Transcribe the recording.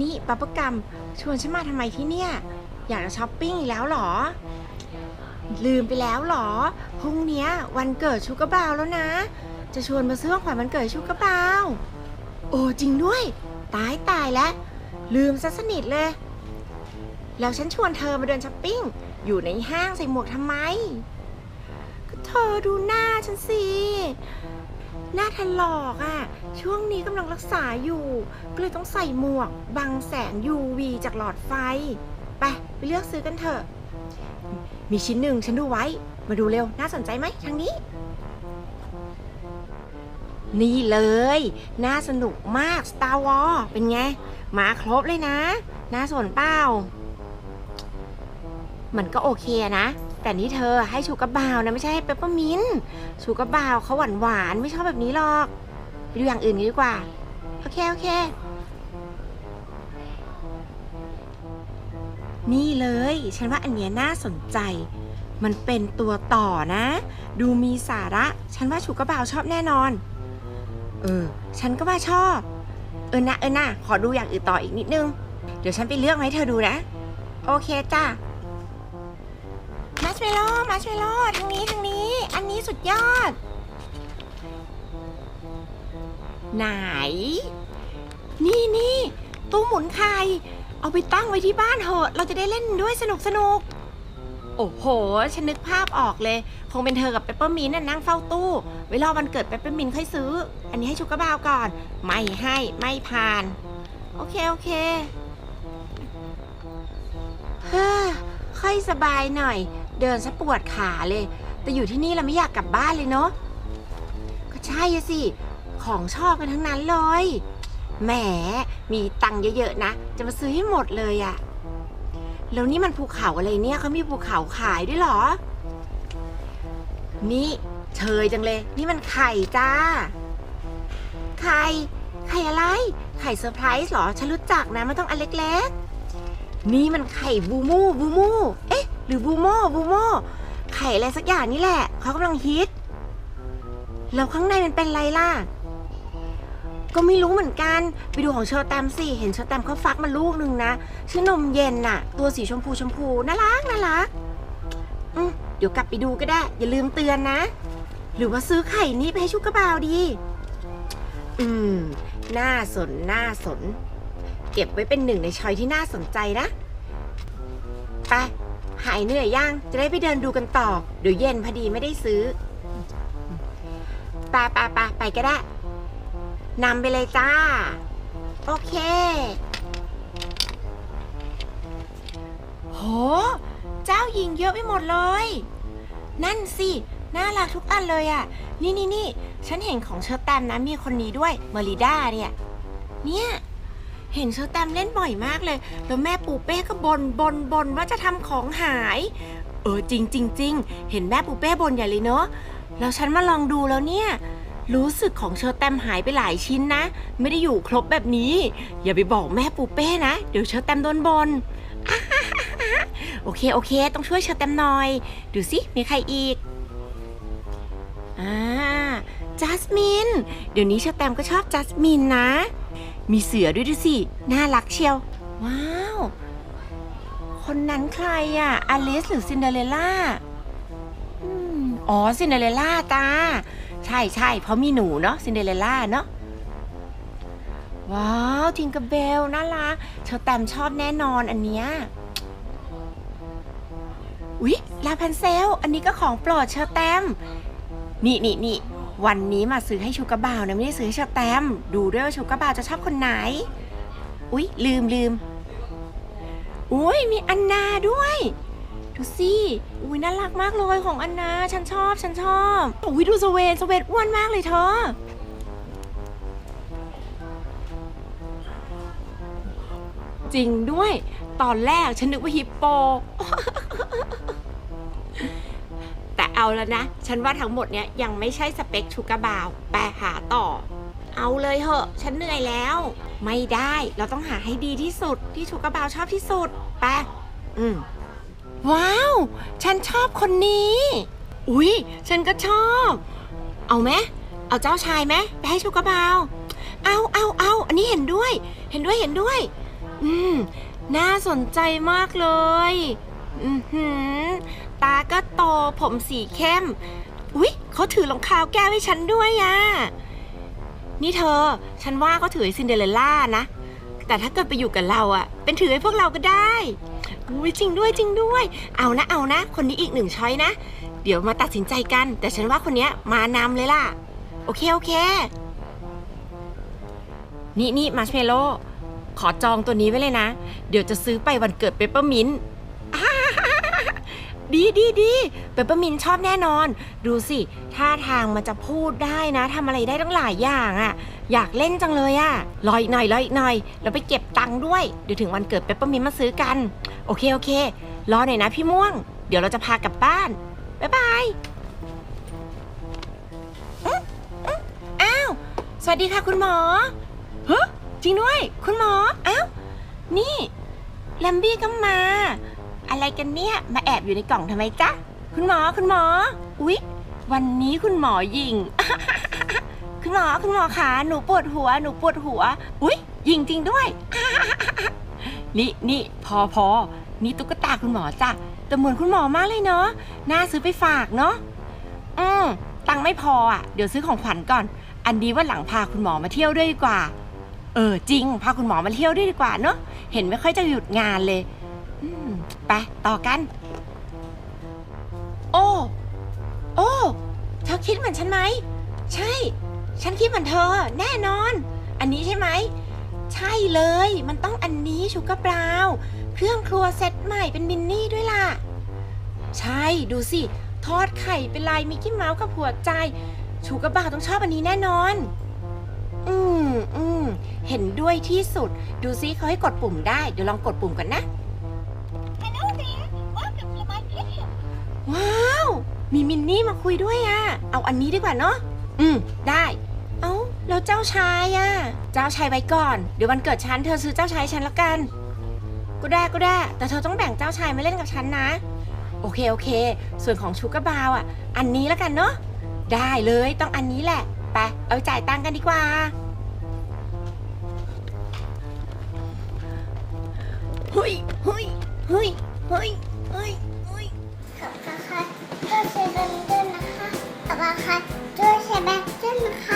นี่ปัปปกรรมชวนฉันมาทำไมที่เนี่ย อยากจะช้อปปิ้งอีกแล้วเหรอ ลืมไปแล้วเหรอพรุ่งเนี้ยวันเกิดชูกระบาวแล้วนะ จะชวนมาซื้อของขวัญวันเกิดชูกระบาว โอ้จริงด้วย ตายตายแล้ว ลืมซะสนิทเลย แล้วฉันชวนเธอมาเดินช้อปปิ้ง อยู่ในห้างใส่หมวกทำไมก็เธอดูหน้าฉันสิ หน้าถลอกอะ่ะ ช่วงนี้กำลังรักษาอยู่ ก็เลยต้องใส่หมวก บังแสง UV จากหลอดไฟ ไป ไปเลือกซื้อกันเถอะ มีชิ้นหนึ่งฉันดูไว้ มาดูเร็ว น่าสนใจไหมทางนี้ นี่เลย น่าสนุกมาก Star Wars เป็นไง มาครบเลยนะ น่าสนเปล่ามันก็โอเคนะ แต่นี่เธอให้ชูกระบาวนะไม่ใช่ให้เปปเปอร์มินต์ชูกระบาวเขาหวานหวานไม่ชอบแบบนี้หรอกไปดูอย่างอื่นดีกว่า โอเค โอเค นี่เลย ฉันว่าอันเนี้ยน่าสนใจ มันเป็นตัวต่อนะ ดูมีสาระ ฉันว่าชูกระบาวชอบแน่นอน เออ ฉันก็ว่าชอบ เออนะเออนะขอดูอย่างอื่นต่ออีกนิดนึง เดี๋ยวฉันไปเลือกให้เธอดูนะ โอเคจ้ะ ชเมลโล่มัชเมลโล่ทางนี้ทางนี้ อันนี้สุดยอด ไหน นี่นี่ตู้หมุนไข่เอาไปตั้งไว้ที่บ้านเถอะ เราจะได้เล่นด้วยสนุกสนุกโอ้โห ฉันนึกภาพออกเลย คงเป็นเธอกับเปปเปอร์มินน่ะนั่งเฝ้าตู้ไว้รอวันเกิดเปปเปอร์มินค่อยซื้อ อันนี้ให้ชุกกระบาวก่อน ไม่ให้ไม่ผ่าน โอเค โอเค เฮ้อค่อยสบายหน่อย เดินซะปวดขาเลย แต่อยู่ที่นี่เราไม่อยากกลับบ้านเลยเนาะก็ใช่อะสิ ของชอบกันทั้งนั้นเลย แหม มีตังค์เยอะๆนะ จะมาซื้อให้หมดเลยอะแล้วนี่มันภูเขาอะไรเนี่ยเขามีภูเขาขายด้วยเหรอ นี่เชยจังเลย นี่มันไข่จ้า ไข่ ไข่อะไร ไข่เซอร์ไพรส์หรอ ฉันรู้จักนะไม่ต้องอันเล็กๆ นี่มันไข่บูมูบูมู เอ๊ะ หรือบูโมบูโมไข่อะไรสักอย่างนี่แหละ เขากำลังฮิต แล้วข้างในมันเป็นอะไรล่ะ ก็ไม่รู้เหมือนกัน ไปดูของเชอร์แตมสิ เห็นเชอร์แตมเขาฟักมาลูกหนึ่งนะ ชื่อนมเย็นน่ะ ตัวสีชมพูชมพู น่ารักน่ารักอืมเดี๋ยวกลับไปดูก็ได้ อย่าลืมเตือนนะ หรือว่าซื้อไข่นี้ไปให้ชุกกระบาวดี อืม น่าสน น่าสน เก็บไว้เป็นหนึ่งในชอยที่น่าสนใจนะ ไป หายเหนื่อยยังจะได้ไปเดินดูกันต่อ เดี๋ยวเย็นพอดีไม่ได้ซื้อปไปไปไปก็ได้นำไปเลยจ้า โอเค โห เจ้าหญิงเยอะไปหมดเลย นั่นสิ น่ารักทุกอันเลยอะ่ะ นี่นี่นี่ ฉันเห็นของเชอร์แตมนะมีคนนี้ด้วย เมริด้าเนี่ย เนี่ย เห็นเชอร์แตมเล่นบ่อยมากเลย แล้วแม่ปูเป้ก็บนบนบนว่าจะทำของหาย เออจริงจริงจริงเห็นแม่ปูเป้บ่นใหญ่เลยเนอะแล้วฉันมาลองดูแล้วเนี่ย รู้สึกของเชอร์แตมหายไปหลายชิ้นนะ ไม่ได้อยู่ครบแบบนี้ อย่าไปบอกแม่ปูเป้นะ เดี๋ยวเชอร์แตมโดนบนโอเคโอเค ต้องช่วยเชอร์แตมหน่อย ดูสิมีใครอีกอ่าจัสมิน เดี๋ยวนี้เชอร์แตมก็ชอบจัสมินนะ มีเสือด้วยดูสิ น่ารักเชียว ว้าว คนนั้นใครอะอลิสหรือซินเดอเรลล่าอืมอ๋อ ซินเดอเรลล่าจ้า ใช่ใช่เพราะมีหนูเนาะ ซินเดอเรลล่าเนาะ ว้าว ทิงก r เบล น่ารักเชอแตมชอบแน่นอนอันเนี้ย อุ๊ย ลาพันเซล อันนี้ก็ของโปรดเชอร์แตม นี่นี่นี่ วันนี้มาซื้อให้ชูกระบ่าวนะไม่ได้ซื้อให้ชอร์แตมดูด้วยว่าชูกระบ่าวจะชอบคนไหน อุ๊ย ลืมลืมอุ๊ยมีอันนาด้วยดูสิอุ๊ยน่ารักมากเลยของอันนาฉันชอบฉันชอบอุ๊ยดูสเวนสเวนอ้วนมากเลยเธอจริงด้วย ตอนแรกฉันนึกว่าฮิปโป เอาแล้วนะ ฉันว่าทั้งหมดเนี้ยยังไม่ใช่สเปคชูกระบาวแปหาต่อ เอาเลยเหอะ ฉันเหนื่อยแล้ว ไม่ได้ เราต้องหาให้ดีที่สุดที่ชูกระบาวชอบที่สุดไปอืมว้าว ฉันชอบคนนี้ อุ๊ย ฉันก็ชอบ เอาไหมเอาเจ้าชายไหมไปให้ชูกระบาวเอาเอาเอาอันนี้เห็นด้วย เห็นด้วยเห็นด้วย อืม น่าสนใจมากเลย อือหือ ตาก็โตผมสีเข้ม อุ๊ยเขาถือรองเท้าแก้วให้ฉันด้วยอะนี่เธอ ฉันว่าเขาถือซินเดอเรลล่านะ แต่ถ้าเกิดไปอยู่กับเราอะเป็นถือให้พวกเราก็ได้ อุ้ยจริงด้วยจริงด้วย เอานะเอานะ คนนี้อีกหนึ่งช้อยนะ เดี๋ยวมาตัดสินใจกัน แต่ฉันว่าคนเนี้ยมานำเลยล่ะ โอเคโอเค นี่นี่มาร์ชเมลโล่ขอจองตัวนี้ไว้เลยนะ เดี๋ยวจะซื้อไปวันเกิดเปปเปอร์มินต์ ดีดีดีเปปเปอร์มินชอบแน่นอน ดูสิท่าทางมันจะพูดได้นะทำอะไรได้ตั้งหลายอย่างอะ่ะ อยากเล่นจังเลยอะ่ะรออีกหน่อยรออีกหน่อยแล้วไปเก็บตังค์ด้วย เดี๋ยวถึงวันเกิดเปปเปอร์มินมาซื้อกัน โอเคโอเค รอหน่อยนะพี่ม่วง เดี๋ยวเราจะพากลับบ้านบ๊ายบายอื้ออื้ออ้าว สวัสดีค่ะคุณหมอเฮ้จริงด้วย คุณหมออ้าวนี่แลมบี้ก็มา อะไรกันเนี่ย มาแอบอยู่ในกล่องทำไมจ๊ะ คุณหมอคุณหมอ อุ๊ย วันนี้คุณหมอยิง คุณหมอคุณหมอขาหนูปวดหัว หนูปวดหัว อุ๊ย ยิงจริงด้วย นี่นี่พอพอนี่ตุ๊กตาคุณหมอจ้ะแต่เหมือนคุณหมอมากเลยเนาะ น่าซื้อไปฝากเนาะ อืมตังค์ไม่พออะ เดี๋ยวซื้อของขวัญก่อน อันดีว่าหลังพาคุณหมอมาเที่ยวด้วยดีกว่า เออจริง พาคุณหมอมาเที่ยวด้วยดีกว่าเนาะ เห็นไม่ค่อยจะหยุดงานเลย ไปต่อกัน โอ้ โอ้ เธอคิดเหมือนฉันไหม ใช่ ฉันคิดเหมือนเธอ แน่นอน อันนี้ใช่ไหม ใช่เลย มันต้องอันนี้ชูกาบราวน์เครื่องครัวเซตใหม่เป็นมินนี่ด้วยล่ะ ใช่ ดูสิ ทอดไข่เป็นลายมิกกี้เมาส์กับหัวใจ ชูกาบราวต้องชอบอันนี้แน่นอน อืมอืมเห็นด้วยที่สุด ดูซิเขาให้กดปุ่มได้ เดี๋ยวลองกดปุ่มกันนะ มีมินนี่มาคุยด้วยอะเอาอันนี้ดีกว่าเนาะ อืม ได้ เอ้า แล้วเจ้าชายอะเจ้าชายไว้ก่อน เดี๋ยววันเกิดฉันเธอซื้อเจ้าชายฉันละกัน ก็ได้ก็ได้ แต่เธอต้องแบ่งเจ้าชายมาเล่นกับฉันนะ โอเคโอเค ส่วนของชูกาบาวอะอันนี้ละกันเนาะ ได้เลย ต้องอันนี้แหละ ไป เอาจ่ายตังค์กันดีกว่า เฮ้ยเฮ้ยเฮ้ยเฮ้ย ขอบคุณค่ะช่วยเชียร์แบงด้วยนะคะขอบคุณค่ะช่วยแชร์แบงด้วยนะคะ